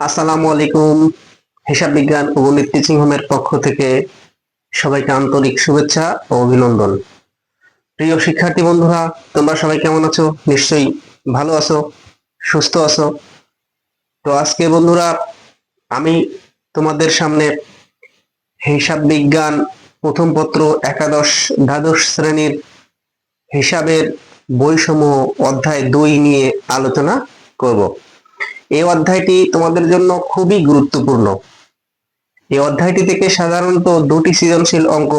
আসসালামু আলাইকুম। হিসাব বিজ্ঞান ও গণিত টিচিং হোমের পক্ষ থেকে সবাইকে আন্তরিক শুভেচ্ছা ও অভিনন্দন। প্রিয় শিক্ষার্থী বন্ধুরা, তোমরা সবাই কেমন আছো? নিশ্চয়ই ভালো আছো, সুস্থ আছো। তো আজকে বন্ধুরা, আমি তোমাদের সামনে হিসাব বিজ্ঞান প্রথম পত্র একাদশ দ্বাদশ শ্রেণির হিসাবের বইসমূহ অধ্যায় দুই নিয়ে আলোচনা করব। এই অধ্যায়টি তোমাদের জন্য খুবই গুরুত্বপূর্ণ। এই অধ্যায়টি থেকে সাধারণত দুটি সৃজনশীল অঙ্ক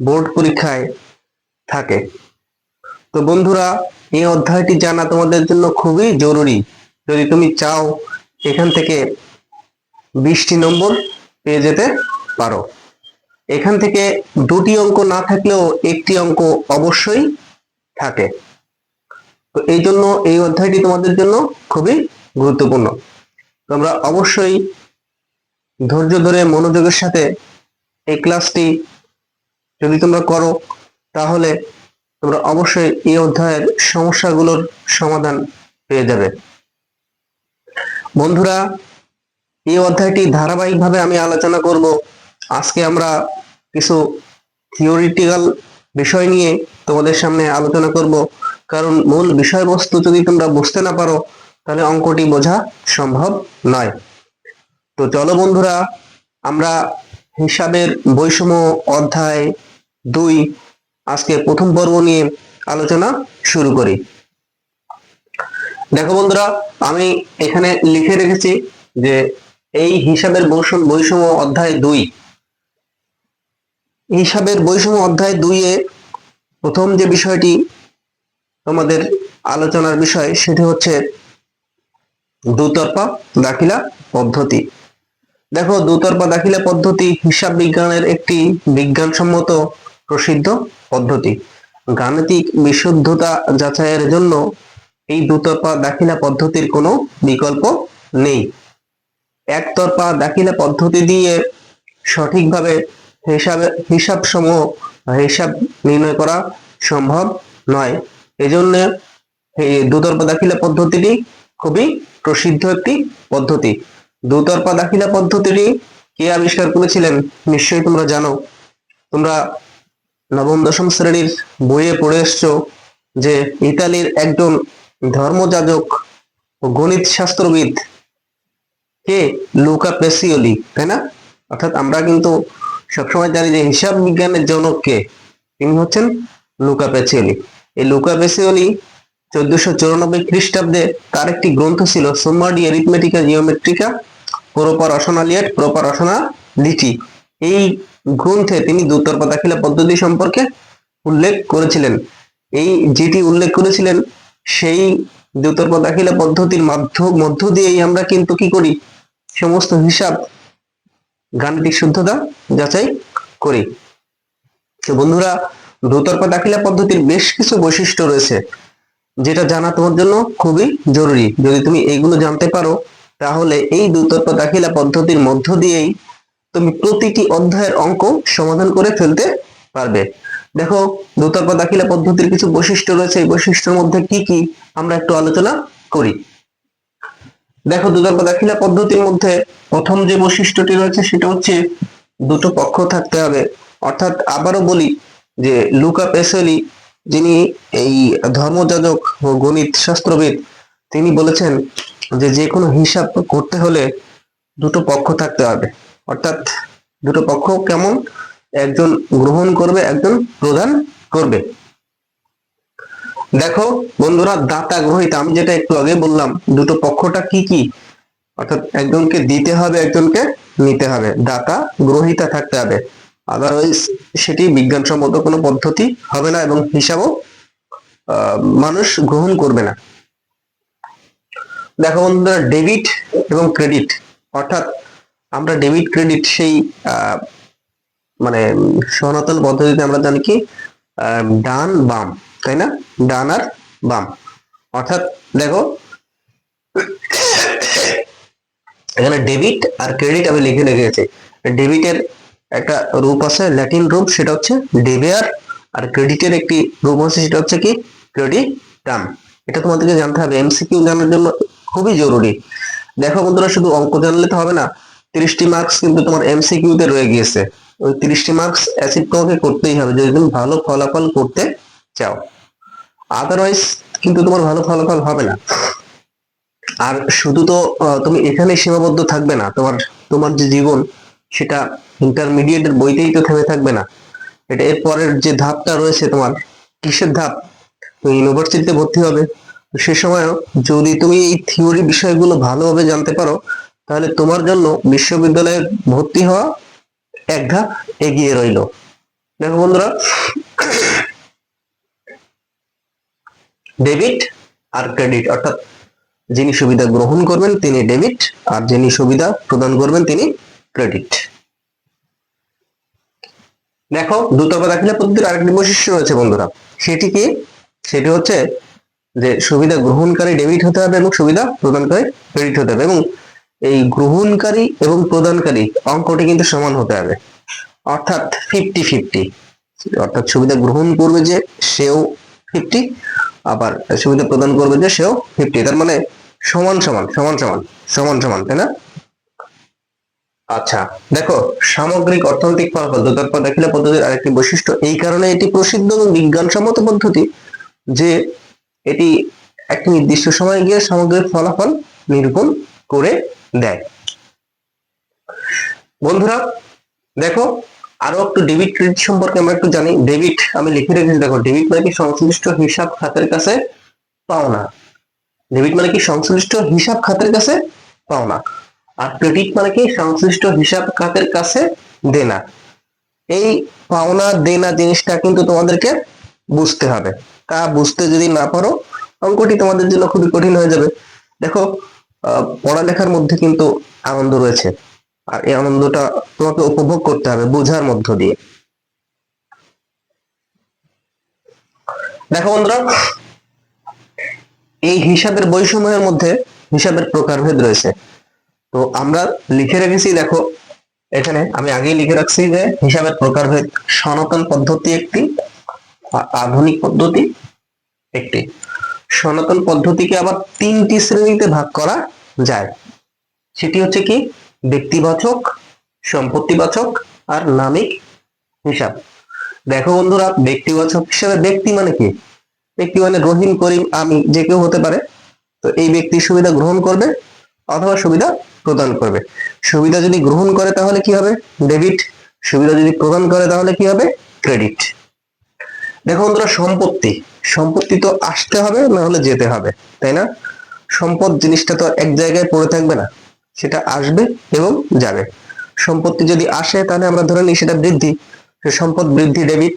বোর্ড পরীক্ষায় থাকে। তো বন্ধুরা, এই অধ্যায়টি জানা তোমাদের জন্য খুবই জরুরি। যদি তুমি চাও, এখান থেকে বিশটি নম্বর পেয়ে যেতে পারো। এখান থেকে দুটি অঙ্ক না থাকলেও একটি অঙ্ক অবশ্যই থাকে। তো এই জন্য এই অধ্যায়টি তোমাদের জন্য খুবই গুরুত্বপূর্ণ। তোমরা অবশ্যই ধৈর্য ধরে মনোযোগের সাথে এই ক্লাসটি যদি তোমরা করো, তাহলে তোমরা অবশ্যই এই অধ্যায়ের সমস্যাগুলোর সমাধান পেয়ে যাবে। বন্ধুরা, এই অধ্যায়টি ধারাবাহিকভাবে আমি আলোচনা করব। আজকে আমরা কিছু থিওরিটিক্যাল বিষয় নিয়ে তোমাদের সামনে আলোচনা করব। কারণ মূল বিষয়বস্তু যদি তোমরা বুঝতে না পারো তাহলে অঙ্কটি বোঝা সম্ভব নয়। তো চলো বন্ধুরা, আমরা হিসাবের বৈষম্য অধ্যায় দুই আজকে প্রথম পর্ব নিয়ে আলোচনা শুরু করি। দেখো বন্ধুরা, আমি এখানে লিখে রেখেছি যে এই হিসাবের বৈষম্য বৈষম্য অধ্যায় দুই। হিসাবের বৈষম্য অধ্যায় দুইয়ে প্রথম যে বিষয়টি তোমাদের আলোচনার বিষয় সেটি হচ্ছে দুতরফা দাখিলা পদ্ধতি। দেখো দুতরফা দাখিলা পদ্ধতি হিসাব বিজ্ঞানের একটি বিজ্ঞানসম্মত প্রসিদ্ধ পদ্ধতি। গাণিতিক বিশুদ্ধতা যাচাইয়ের জন্য এই দুতরফা দাখিলা পদ্ধতির কোনো বিকল্প নেই। একতরফা দাখিলা পদ্ধতি দিয়ে সঠিকভাবে হিসাবে হিসাব সমূহ হিসাব নির্ণয় করা সম্ভব নয়। এজন্য এই দুতরফা দাখিলা পদ্ধতিটি খুবই প্রসিদ্ধ একটি পদ্ধতি। দুতরফা দাখিলা পদ্ধতিটি কে আবিষ্কার করেছিলেন, নিশ্চয়ই তোমরা জানো। তোমরা নবম, দশম শ্রেণির বইয়ে পড়ে এসছো যে ইতালির একজন ধর্মযাজক ও গণিত শাস্ত্রবিদ কে? লুকা পেসিওলি, তাই না? অর্থাৎ আমরা কিন্তু সবসময় জানি যে হিসাব বিজ্ঞানের জনক কে? তিনি হচ্ছেন লুকা পেসিওলি। এই লুকা পেসিওলি চোদ্দশো চৌরানব্বই খ্রিস্টাব্দে তার একটি গ্রন্থ ছিল সোমাডি এরিথমেটিকা জিওমেট্রিকা প্রোপারশনালিয়েট প্রোপারশনালিটি এই গ্রন্থে তিনি দুতরফা দাখিলা পদ্ধতি সম্পর্কে উল্লেখ করেছিলেন। এই যেটি উল্লেখ করেছিলেন, সেই দুতরফা দাখিলা পদ্ধতির মাধ্য, মধ্য দিয়েই আমরা কিন্তু কি করি? সমস্ত হিসাব গাণিতিক শুদ্ধতা যাচাই করি। তো বন্ধুরা দুতরফা দাখিলা পদ্ধতির বেশ কিছু বৈশিষ্ট্য রয়েছে। যেটা জানা তোমার জন্য খুবই জরুরি। যদি তুমি এইগুলো জানতে পারো, তাহলে এই দুতরফা দাখিলা পদ্ধতির মধ্য দিয়েই তুমি প্রতিটি অধ্যায়ের অঙ্ক সমাধান করে ফেলতে পারবে। দেখো দুতরফা দাখিলা পদ্ধতির কিছু বৈশিষ্ট্য রয়েছে। এই বৈশিষ্ট্যের মধ্যে কি কি আমরা একটু আলোচনা করি। দেখো দুতরফা দাখিলা পদ্ধতির মধ্যে প্রথম যে বৈশিষ্ট্যটি রয়েছে সেটা হচ্ছে দুটো পক্ষ থাকতে হবে। অর্থাৎ আবারও বলি যে লুকা পেসেলি যিনি এই ধর্মযাজক ও গণিত শাস্ত্রবিদ, তিনি বলেছেন যে যে কোনো হিসাব করতে হলে দুটো পক্ষ থাকতে হবে। অর্থাৎ দুটো পক্ষ কেমন? একজন গ্রহণ করবে, একজন প্রদান করবে। দেখো বন্ধুরা, দাতা গ্রহিতা, আমি যেটা একটু আগে বললাম, দুটো পক্ষটা কি কি? অর্থাৎ একজনকে দিতে হবে, একজনকে নিতে হবে। দাতা গ্রহিতা থাকতে হবে। আদারওয়াইজ সেটি বিজ্ঞানসম্মত কোনো পদ্ধতি হবে না এবং হিসাবও মানুষ গ্রহণ করবে না। দেখো বন্ধুরা ডেবিট এবং ক্রেডিট অর্থাৎ আমরা ডেবিট ক্রেডিট সেই মানে সনাতন পদ্ধতিতে আমরা জানি কি ডান বাম, তাই না? ডান আর বাম। অর্থাৎ দেখো, এখানে ডেবিট আর ক্রেডিট আমি লিখে রেখেছি। ডেবিটের একটা রূপ আছে, ল্যাটিন রূপ, সেটা হচ্ছে ডেবিয়ার আর ক্রেডিটের একটি রূপ আছে, সেটা হচ্ছে কি? ক্রেডিটাম। এটা তোমাদেরকে জানতে হবে। এমসিকিউ জানার জন্য খুবই জরুরি। দেখো বন্ধুরা, শুধু অঙ্ক জানলে তো হবে না, তিরিশটি মার্কস কিন্তু তোমার এমসিকিউ তে রয়ে গিয়েছে। ওই তিরিশটি মার্কস অ্যাসিড তোমাকে করতেই হবে, যদি তুমি ভালো ফলাফল করতে চাও। আদারওয়াইজ কিন্তু তোমার ভালো ফলাফল হবে না। আর শুধু তো তুমি এখানে সীমাবদ্ধ থাকবে না। তোমার তোমার যে জীবন, সেটা ইন্টারমিডিয়েটের বইতেই তো থেমে থাকবে না। এটা এর পরের যে ধাপটা রয়েছে তোমার, কিসের ধাপ? তুমি ইউনিভার্সিটিতে ভর্তি হবে। সে সময়ও যদি তুমি এই থিওরি বিষয়গুলো ভালোভাবে জানতে পারো, তাহলে তোমার জন্য বিশ্ববিদ্যালয়ে ভর্তি হওয়া এক ধাপ এগিয়ে রইল। দেখো বন্ধুরা ডেবিট আর ক্রেডিট অর্থাৎ যিনি সুবিধা গ্রহণ করবেন তিনি ডেবিট আর যিনি সুবিধা প্রদান করবেন তিনি ক্রেডিট দেখো দুতরফা দাখিলা পদ্ধতির আরেকটি বৈশিষ্ট্য রয়েছে বন্ধুরা। সেটি কি? সেটি হচ্ছে যে সুবিধা গ্রহণকারী ডেবিট হতে হবে এবং সুবিধা প্রদানকারী ক্রেডিট হতে হবে এবং এই গ্রহণকারী এবং প্রদানকারী অঙ্কটি কিন্তু সমান হতে হবে। অর্থাৎ ফিফটি ফিফটি অর্থাৎ সুবিধা গ্রহণ করবে যে সেও ফিফটি আবার সুবিধা প্রদান করবে যে সেও ফিফটি তার মানে সমান সমান সমান সমান সমান সমান, তাই না? আচ্ছা দেখো, সামগ্রিক অর্থনৈতিক ফলাফল দুতরফা দাখিলা পদ্ধতির আরেকটি বৈশিষ্ট্য, এই কারণে এটি প্রসিদ্ধ এবং বিজ্ঞানসম্মত পদ্ধতি যে এটি একটি নির্দিষ্ট সময়ে গিয়ে সামগ্রিক ফলাফল নিরূপণ করে দেয়। বন্ধুরা, দেখো আরও একটু ডেবিট ক্রেডিট সম্পর্কে আমরা একটু জানি। ডেবিট, আমি লিখে রেখেছি, দেখো, ডেবিট মানে কি সংশ্লিষ্ট হিসাব খাতের কাছে পাওনা। ডেবিট মানে কি সংশ্লিষ্ট হিসাব খাতের কাছে পাওনা। আর ক্রেডিট মানে কি সংশ্লিষ্ট হিসাব খাতের কাছে দেনা। এই পাওনা দেনা জিনিসটা কিন্তু তোমাদেরকে বুঝতে হবে। তা বুঝতে যদি না পারো, অঙ্কটি তোমাদের জন্য খুবই কঠিন হয়ে যাবে। দেখো পড়ালেখার মধ্যে কিন্তু আনন্দ রয়েছে। আর এই আনন্দটা তোমাকে উপভোগ করতে হবে বোঝার মধ্য দিয়ে। দেখো বন্ধুরা, এই হিসাবের বৈষম্যের মধ্যে হিসাবের প্রকারভেদ রয়েছে। তো আমরা লিখে রেখেছি, দেখো, এখানে আমি আগেই লিখে রাখছি যে হিসাবের প্রকারভেদ সনাতন পদ্ধতি একটি আধুনিক পদ্ধতি একটি। সনাতন পদ্ধতিকে আবার তিনটি শ্রেণীতে ভাগ করা যায়। সেটি হচ্ছে কি? ব্যক্তিবাচক, সম্পত্তিবাচক আর নামিক হিসাব। দেখো বন্ধুরা, ব্যক্তিবাচক হিসাবে ব্যক্তি মানে কি? ব্যক্তি মানে রহিম করিম, আমি যে কেউ হতে পারে। তো এই ব্যক্তি সুবিধা গ্রহণ করবে অথবা সুবিধা প্রদান করবে। সুবিধা যদি গ্রহণ করে তাহলে কি হবে? ডেবিট সুবিধা যদি প্রদান করে তাহলে কি হবে? ক্রেডিট দেখো বন্ধুরা, সম্পত্তি। সম্পত্তি তো আসতে হবে, না হলে যেতে হবে, তাই না? সম্পদ জিনিসটা তো এক জায়গায় পড়ে থাকবে না, সেটা আসবে এবং যাবে। সম্পত্তি যদি আসে, তাহলে আমরা ধরে নিই সেটা বৃদ্ধি। সম্পদ বৃদ্ধি ডেবিট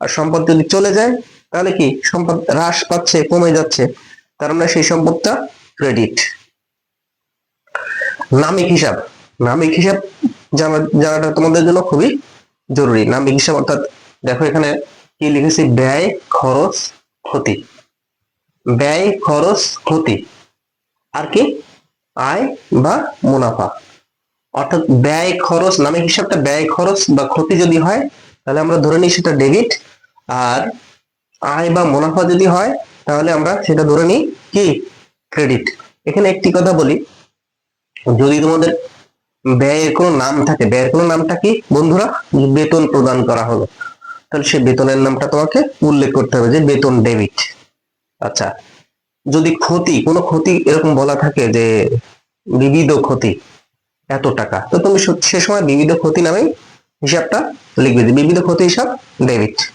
আর সম্পদ যদি চলে যায়, তাহলে কি? সম্পদ হ্রাস পাচ্ছে, কমে যাচ্ছে। তার মানে সেই সম্পদটা ক্রেডিট নামিক হিসাব। নামিক হিসাব জানা, জানাটা তোমাদের জন্য খুবই জরুরি। নামিক হিসাব অর্থাৎ দেখো এখানে কি লিখেছি? ব্যয়, খরচ, ক্ষতি। ব্যয়, খরচ, ক্ষতি। আর কি? আয় বা মুনাফা। অর্থাৎ ব্যয়, খরচ, নামে হিসাবটা ব্যয়, খরচ বা ক্ষতি যদি হয়, তাহলে আমরা ধরে নিই সেটা ডেবিট আর আয় বা মুনাফা যদি হয়, তাহলে আমরা সেটা ধরে নিই কি? ক্রেডিট এখানে একটি কথা বলি। যদি তোমাদের ব্যয়ের কোনো নাম থাকে, ব্যয়ের কোনো নামটা কি বন্ধুরা? বেতন প্রদান করা হলো। তাহলে সে বেতনের নামটা তোমাকে উল্লেখ করতে হবে যে বেতন ডেবিট। আচ্ছা যদি ক্ষতি, কোনো ক্ষতি এরকম বলা থাকে যে বিবিধ ক্ষতি, এত টাকা, তো তুমি সে- সময় বিবিধ ক্ষতি নামে হিসাবটা লিখবে যে বিবিধ ক্ষতি হিসাব ডেবিট।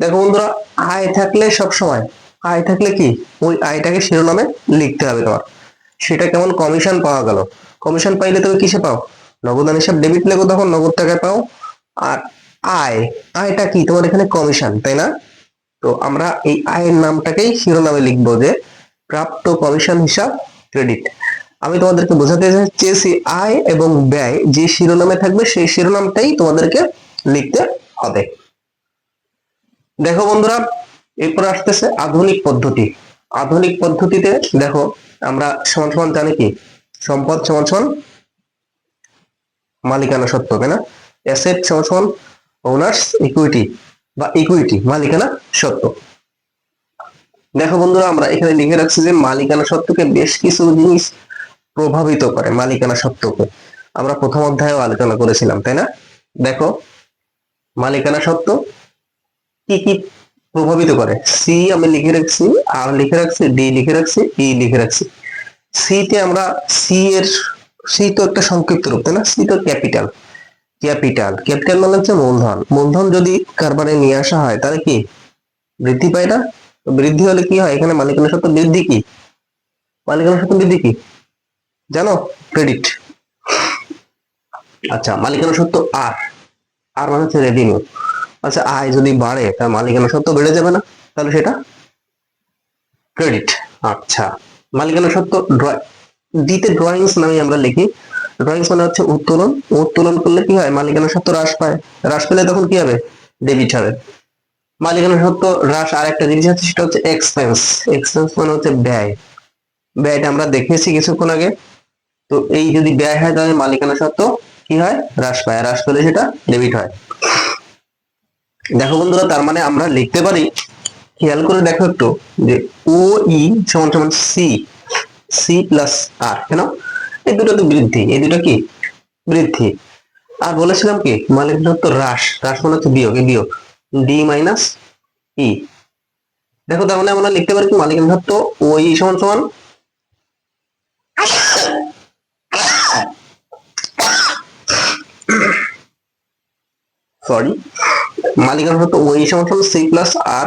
দেখো বন্ধুরা, আয় থাকলে সব সময়, আয় থাকলে কি? ওই আয়টাকে শিরোনামে লিখতে হবে তোমার। সেটা কেমন কমিশন পাওয়া গেল? কমিশন পাইলে তুমি কিসে পাও? নগদান হিসাব ডেবিট লেগো তখন নগদ টাকায় পাও। আর আয়, আয়টা কি? তোমার এখানে কমিশন তাই না? তো আমরা এই আয়ের নামটাকেই শিরোনামে লিখব যে প্রাপ্ত কমিশন হিসাব ক্রেডিট আমি তোমাদেরকে বোঝাতে চেয়েছি আয় এবং ব্যয়, যে শিরোনামে থাকবে সেই শিরোনামটাই তোমাদেরকে লিখতে হবে। দেখো বন্ধুরা, এরপর আসতেছে আধুনিক পদ্ধতি। আধুনিক পদ্ধতিতে দেখো আমরা সমান সমান জানি কি? সম্পদ সমান সমান মালিকানা সত্য, তাই না? অ্যাসেট সমান সমান ওনার্স ইকুইটি বা ইকুইটি মালিকানা সত্য। দেখো বন্ধুরা, আমরা এখানে লিখে রাখছি যে মালিকানা সত্ত্বকে বেশ কিছু জিনিস প্রভাবিত করে, মালিকানা সত্ত্বকে আমরা প্রথম অধ্যায়েও আলোচনা করেছিলাম, তাই না? দেখো, মালিকানা সত্ত্ব কি কি প্রভাবিত করে। সি আমি লিখে রাখছি আর লিখে রাখছি ডি লিখে রাখছি ই লিখে রাখছি। সি তে আমরা সি এর সি তো একটা সংক্ষিপ্ত রূপ, তাই না? সি তো ক্যাপিটাল। ক্যাপিটাল। ক্যাপিটাল মানে হচ্ছে মূলধন। মূলধন যদি কারবারে নিয়ে আসা হয়, তাহলে কি? বৃদ্ধি পায় না? বৃদ্ধি হলে কি হয়? এখানে মালিকানা সত্ত্ব বৃদ্ধি কি? মালিকানা সত্ত্ব বৃদ্ধি কি? জানো? ক্রেডিট আচ্ছা মালিকানা সত্ত্ব আর আর মানে হচ্ছে রেভিনিউ আচ্ছা আয় যদি বাড়ে, তার মালিকানা সত্ত্ব বেড়ে যাবে না? তাহলে সেটা? ক্রেডিট আচ্ছা মালিকানা সত্ত্ব দিতে ড্রয়িংস নামে আমরা লিখি। ড্রয়িংস মানে হচ্ছে উত্তোলন। উত্তোলন করলে কি হয়? মালিকানা সত্ত্ব হ্রাস পায়। হ্রাস পেলে তখন কি হবে? ডেবিট হবে মালিকানা সত্ত্ব হ্রাস আর একটা জিনিস আছে, সেটা হচ্ছে এক্সপেন্স এক্সপেন্স মানে হচ্ছে ব্যয়। ব্যয়টা আমরা দেখেছি কিছুক্ষণ আগে। তো এই যদি ব্যয় হয়, তাহলে মালিকানা সত্ত্ব কি হয়? হ্রাস পায়। হ্রাস পেলে সেটা ডেবিট হয়। দেখো বন্ধুরা, তার মানে আমরা লিখতে পারি, খেয়াল করে দেখো একটু, যে ও, ই, সমান সমান সি সি প্লাস আর, কেন? এই দুটো তো বৃদ্ধি, এই দুটো কি? বৃদ্ধি। আর বলেছিলাম কি মালিক সত্ত্ব হ্রাস হ্রাস মানে হচ্ছে বিয়োগ, এই বিয়োগ। ডি মাইনাস ই দেখো, তার মানে আমরা লিখতে পারি কি, মালিক সত্ত্ব ও, ই সমান সমান সরি। মালিকানা সত্ত্ব ও ই সমান সমান C plus R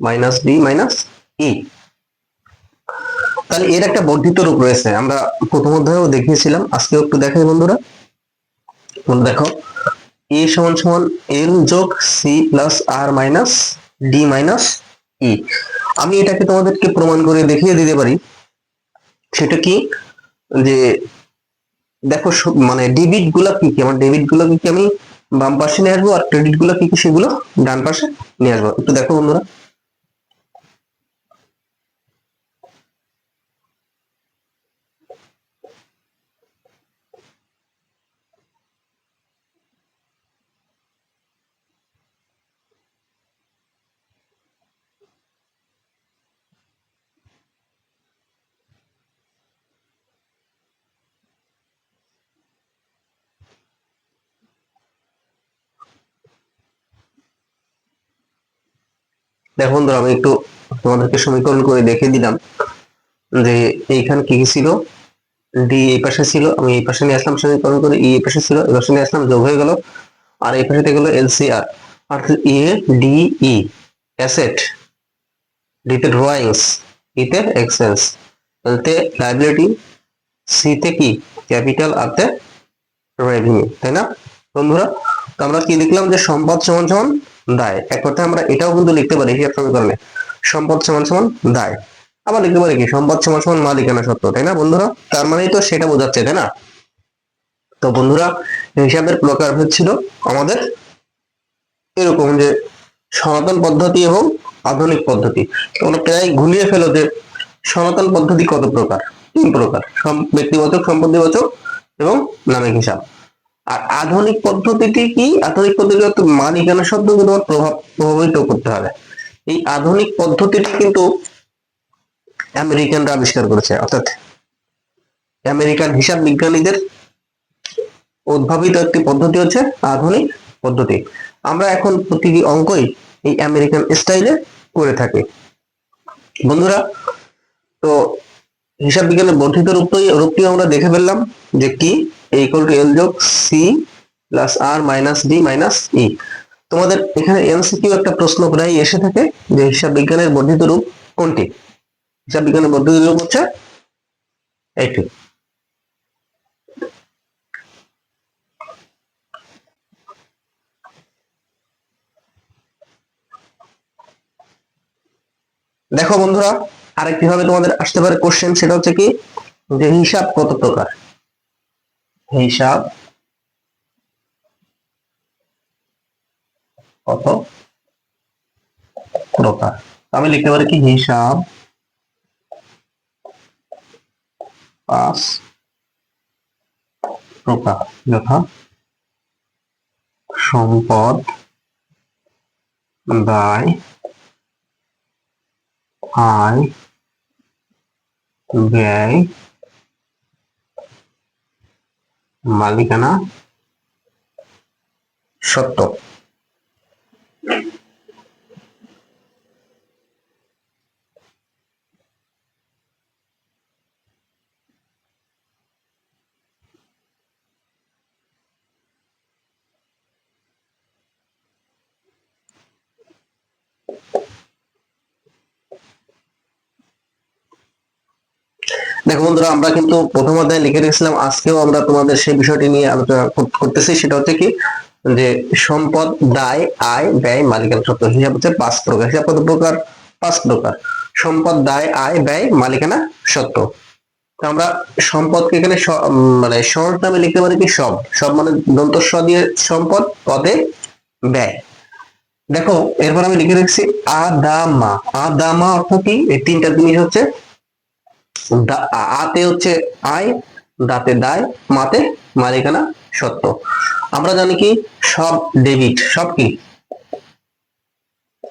minus D minus E তাহলে এর একটা বর্ধিত রূপ রয়েছে, আমরা প্রথম অধ্যায়েও দেখিয়েছিলাম, আজকেও একটু দেখাই বন্ধুরা। বন্ধু দেখো এ সমান সমান এল যোগ C plus R minus D minus E আমি এটাকে তোমাদেরকে প্রমাণ করে দেখিয়ে দিতে পারি। সেটা কি? যে দেখো মানে ডেবিটগুলা কি কি? আমার ডেবিটগুলো কি আমি বাম পাশে নিয়ে আসব আর ক্রেডিটগুলো কি কি সেগুলো ডান পাশে নিয়ে আসব। একটু দেখো বন্ধুরা। দেখো বন্ধুরা, আমি একটু তোমাদেরকে সমীকরণ করে দেখে দিলাম যে এইখানে কি কি ছিল? ডি এই পাশে ছিল, আমি এই পাশে নিয়ে আসলাম সমীকরণ করে ই এই পাশে ছিল, এই পাশে নিয়ে আসলাম, যোগ হয়ে গেল। আর এই পাশে গেলো এলসিআর অর্থাৎ এ ডি ই অ্যাসেট ডিতে ড্রয়িংস ইতে এক্সপেন্স এলতে লাইবিলিটি সিতে কি? ক্যাপিটাল আরতে রেভিনিউ তাই না? বন্ধুরা, তো আমরা কি লিখলাম যে সম্পদ সমান সমান দায়। এক কথায় আমরা এটাও কিন্তু লিখতে পারি হিসাব সমীকরণে। সম্পদ সমান সমান দায়। আবার লিখতে পারি কি? সম্পদ সমান সমান মালিকানা সত্ত্ব তাই না বন্ধুরা? তার মানেই তো সেটা বোঝাচ্ছে, তাই না? তো বন্ধুরা, হিসাবের প্রকারভেদ ছিল আমাদের এরকম যে সনাতন পদ্ধতি এবং আধুনিক পদ্ধতি। তোমরা প্রায় ঘুরিয়ে ফেলো যে সনাতন পদ্ধতি কত প্রকার? তিন প্রকার। ব্যক্তিবাচক, সম্পত্তিবাচক এবং নামিক হিসাব। আর আধুনিক পদ্ধতিটি কি? আধুনিক পদ্ধতি হচ্ছে মালিকানা শব্দকে তোমার প্রভাব প্রভাবিত করতে হবে। এই আধুনিক পদ্ধতিটি কিন্তু আমেরিকানরা আবিষ্কার করেছে। অর্থাৎ আমেরিকান হিসাব বিজ্ঞানীদের উদ্ভাবিত একটি পদ্ধতি হচ্ছে আধুনিক পদ্ধতি। আমরা এখন প্রতিটি অঙ্কই এই আমেরিকান স্টাইলে করে থাকি। বন্ধুরা, তো হিসাব বিজ্ঞানের বর্ধিত রূপটি রূপটি আমরা দেখে ফেললাম যে কি ইকুয়াল টু যোগ C plus R minus D minus E তোমাদের এখানে এমসিকিউ একটা প্রশ্ন প্রায় এসে থাকে যে হিসাব বিজ্ঞানের বর্ধিত রূপ কোনটি? হিসাব বিজ্ঞানের বর্ধিত রূপ হচ্ছে এইটি দেখো বন্ধুরা আরেকটি ভাবে তোমাদের আসতে পারে কোশ্চেন সেটা হচ্ছে কি? যে হিসাব কত প্রকার? হিসাব কত? প্রকার আমি লিখতে পারি কি? হিসাব পাঁচ প্রকার যথা সম্পদ দায় আয় ব্যয় মালিকানা সত্য। দেখো বন্ধুরা, আমরা কিন্তু প্রথম অধ্যায়ে লিখে রেখেছিলাম, আজকেও আমরা তোমাদের সেই বিষয়টি নিয়ে আলোচনা করতেছি। সেটা হচ্ছে কি? যে সম্পদ, দায়, আয়, ব্যয়, মালিকানা সত্য হিসাব হচ্ছে পাঁচ প্রকার। হিসাব কত প্রকার? পাঁচ প্রকার। সম্পদ, দায়, আয়, ব্যয়, মালিকানা তো আমরা সম্পদকে এখানে মানে শর্ট নামে লিখতে পারি কি সব। সব মানে দন্ত স দিয়ে সম্পদ, পদে ব্যয়। দেখো, এরপর আমি লিখে রেখেছি আদামা। আদামা অর্থ কি? এই তিনটা জিনিস হচ্ছে আতে হচ্ছে আয় দাতে দায়, মাতে মালিকানা সত্য। আমরা জানি কি, সব ডেবিট, সব কি?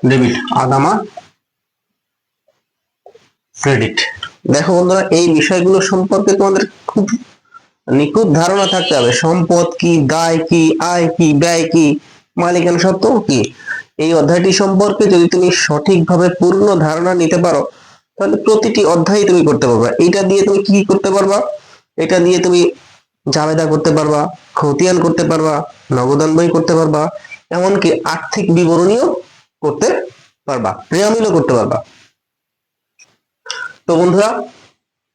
ডেবিট আদামা ক্রেডিট। দেখো বন্ধুরা, এই বিষয়গুলো সম্পর্কে তোমাদের খুব নিখুঁত ধারণা থাকতে হবে। সম্পদ কি, দায় কি, আয় কি, ব্যয় কি, মালিকানা সত্ত্ব কি? এই অধ্যায়টি সম্পর্কে যদি তুমি সঠিকভাবে পূর্ণ ধারণা নিতে পারো তাহলে প্রতিটি অধ্যায় তুমি করতে পারবা। এটা দিয়ে তুমি কি করতে পারবা? এটা দিয়ে তুমি জাবেদা করতে পারবা, খতিয়ান করতে পারবা নগদান বই করতে পারবা, এমনকি আর্থিক বিবরণীও করতে পারবা রেয়ামিলও করতে পারবা। তো বন্ধুরা,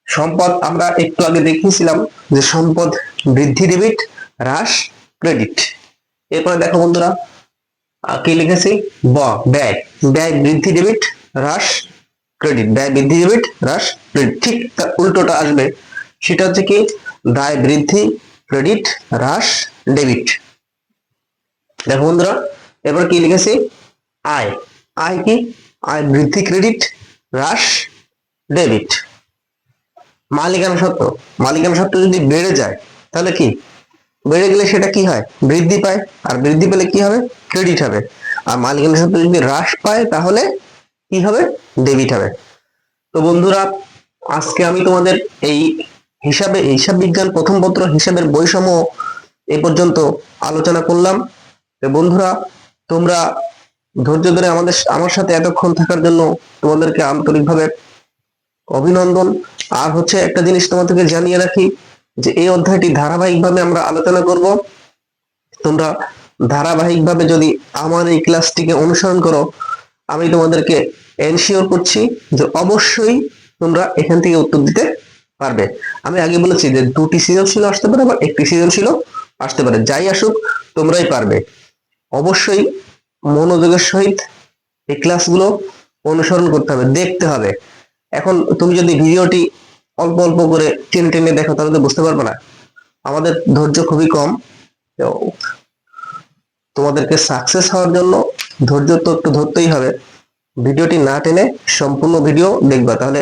সম্পদ আমরা একটু আগে দেখিয়েছিলাম যে সম্পদ বৃদ্ধি ডেবিট হ্রাস ক্রেডিট এরপরে দেখো বন্ধুরা কি লিখেছি? ব, ব্যয়। ব্যয় বৃদ্ধি ডেবিট হ্রাস ক্রেডিট ব্যয় বৃদ্ধি ডেবিট হ্রাস ক্রেডিট ঠিক তার উল্টোটা আসবে। সেটা হচ্ছে কি? দায় বৃদ্ধি ক্রেডিট হ্রাস ডেবিট দেখো বন্ধুরা এবার কি লিখেছি? আয়। আয় কি? আয় বৃদ্ধি ক্রেডিট হ্রাস ডেবিট মালিকানা সত্ত্ব। মালিকানা সত্ত্ব যদি বেড়ে যায়, তাহলে কি? বেড়ে গেলে সেটা কি হয়? বৃদ্ধি পায়। আর বৃদ্ধি পেলে কি হবে? ক্রেডিট হবে। আর মালিকানা সত্ত্ব যদি হ্রাস পায়, তাহলে কি হবে? ডেবিট হবে। তো বন্ধুরা, আজকে আমি তোমাদের এই হিসাবে হিসাব বিজ্ঞান প্রথম পত্র হিসাবের বৈষম্য এ পর্যন্ত আলোচনা করলাম। তো বন্ধুরা, তোমরা ধৈর্য ধরে আমাদের, আমার সাথে এতক্ষণ থাকার জন্য তোমাদেরকে আন্তরিকভাবে অভিনন্দন। আর হচ্ছে একটা জিনিস তোমাদেরকে জানিয়ে রাখি, যে এই অধ্যায়টি ধারাবাহিকভাবে আমরা আলোচনা করব। তোমরা ধারাবাহিকভাবে যদি আমার এই ক্লাসটিকে অনুসরণ করো আমি তোমাদেরকে এনশিওর করছি যে অবশ্যই তোমরা এখান থেকে উত্তর দিতে পারবে। আমি আগে বলেছি যে দুটি সৃজনশীল আসতে পারে, আবার একটি সৃজনশীল আসতে পারে। যাই আসুক, তোমরাই পারবে। অবশ্যই মনোযোগের সহিত এই ক্লাসগুলো অনুসরণ করতে হবে, দেখতে হবে। এখন তুমি যদি ভিডিওটি অল্প অল্প করে টেনে টেনে দেখো, তাহলে তো বুঝতে পারবে না। আমাদের ধৈর্য খুবই কম। তোমাদেরকে সাকসেস হওয়ার জন্য ধৈর্য তো একটু ধরতেই হবে। ভিডিওটি না টেনে সম্পূর্ণ ভিডিও দেখবা, তাহলে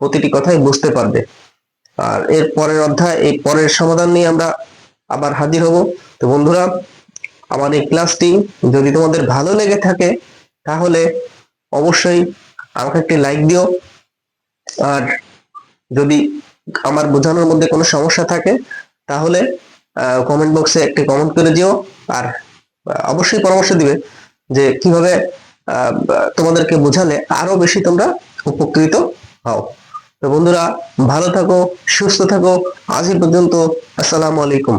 প্রতিটি কথাই বুঝতে পারবে। আর এর পরের অধ্যায়, এই পরের সমাধান নিয়ে আমরা আবার হাজির হব। তো বন্ধুরা, আমার এই ক্লাসটি যদি তোমাদের ভালো লেগে থাকে, তাহলে অবশ্যই আমাকে একটি লাইক দিও। আর যদি আমার বোঝানোর মধ্যে কোনো সমস্যা থাকে, তাহলে কমেন্ট বক্সে একটি কমেন্ট করে দিও আর অবশ্যই পরামর্শ দিবে। যে কীভাবে তোমাদেরকে বোঝালে আরও বেশি তোমরা উপকৃত হও। তো বন্ধুরা, ভালো থাকো, সুস্থ থাকো। আজ পর্যন্ত, আসসালামু আলাইকুম।